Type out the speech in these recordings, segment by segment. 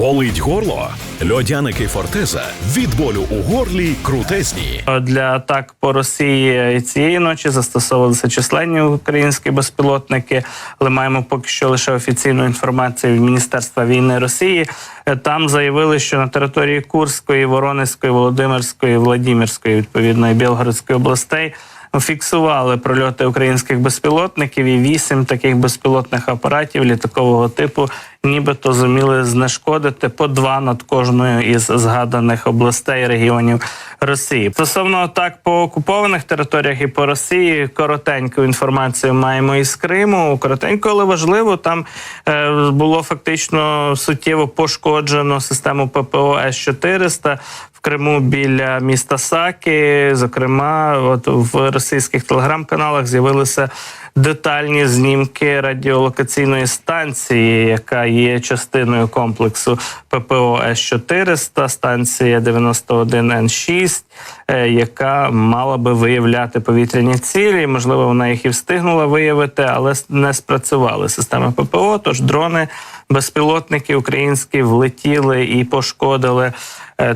Болить горло? Льодяники Фортеза від болю у горлі крутезні. Для атак по Росії цієї ночі застосовувалися численні українські безпілотники, але маємо поки що лише офіційну інформацію від Міністерства війни Росії. Е, Там заявили, що на території Курської, Воронезької, Володимирської, Владимирської, відповідно, і Білгородської областей. Фіксували прольоти українських безпілотників і вісім таких безпілотних апаратів літакового типу, нібито зуміли знешкодити по два над кожною із згаданих областей регіонів Росії. Стосовно атак по окупованих територіях і по Росії, коротеньку інформацію маємо із Криму. Коротенько, але важливо. Там е, було фактично суттєво пошкоджено систему ППО С 400 Криму біля міста Саки. Зокрема, от в російських телеграм-каналах з'явилися детальні знімки радіолокаційної станції, яка є частиною комплексу ППО С 400 станція 91 Н 6 е, яка мала би виявляти повітряні цілі. Можливо, вона їх і встигнула виявити, але не спрацювали системи ППО. Тож дрони безпілотники українські влетіли і пошкодили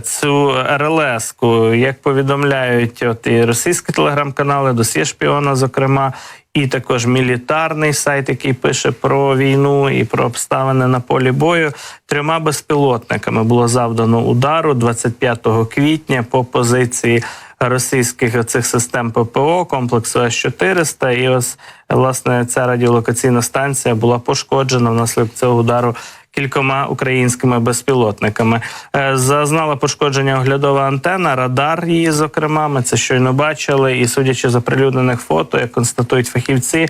цю РЛС-ку. Як повідомляють от і російські телеграм-канали, досі шпіона, зокрема. І також мілітарний сайт, який пише про війну і про обставини на полі бою. Трьома безпілотниками було завдано удару 25 квітня по позиції російських цих систем ППО комплексу С-400. І ось власне ця радіолокаційна станція була пошкоджена внаслідок цього удару. Кількома українськими безпілотниками Е, зазнала пошкодження оглядова антена, радар її, зокрема, ми це щойно бачили. І судячи з оприлюднених фото, як констатують фахівці,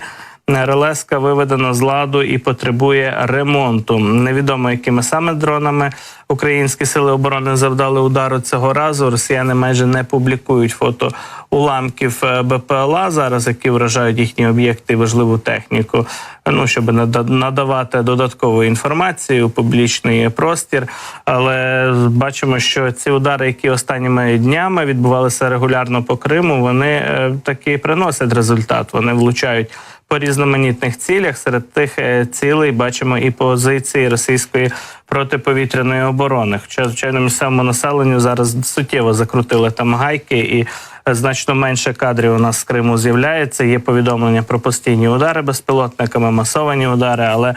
РЛСка виведена з ладу і потребує ремонту. Невідомо, якими саме дронами українські сили оборони завдали удару цього разу. Росіяни майже не публікують фото уламків е, БПЛА зараз, які вражають їхні об'єкти і важливу техніку. Ну щоб нада- надавати додаткову інформацію у публічний простір. Але бачимо, що ці удари, які останніми днями відбувалися регулярно по Криму, вони е, таки приносять результат. Вони влучають по різноманітних цілях. Серед тих е, цілей бачимо і позиції російської протиповітряної оборони. Хоча, звичайно, місцевому населенню зараз суттєво закрутили там гайки і. е, Значно менше кадрів у нас з Криму з'являється. Є повідомлення про постійні удари безпілотниками, масовані удари. Але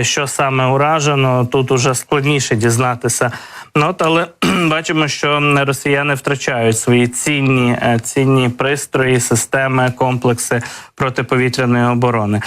що саме уражено, тут уже складніше дізнатися. Ну але бачимо, що росіяни втрачають свої цінні, е, цінні пристрої, системи, комплекси протиповітряної оборони.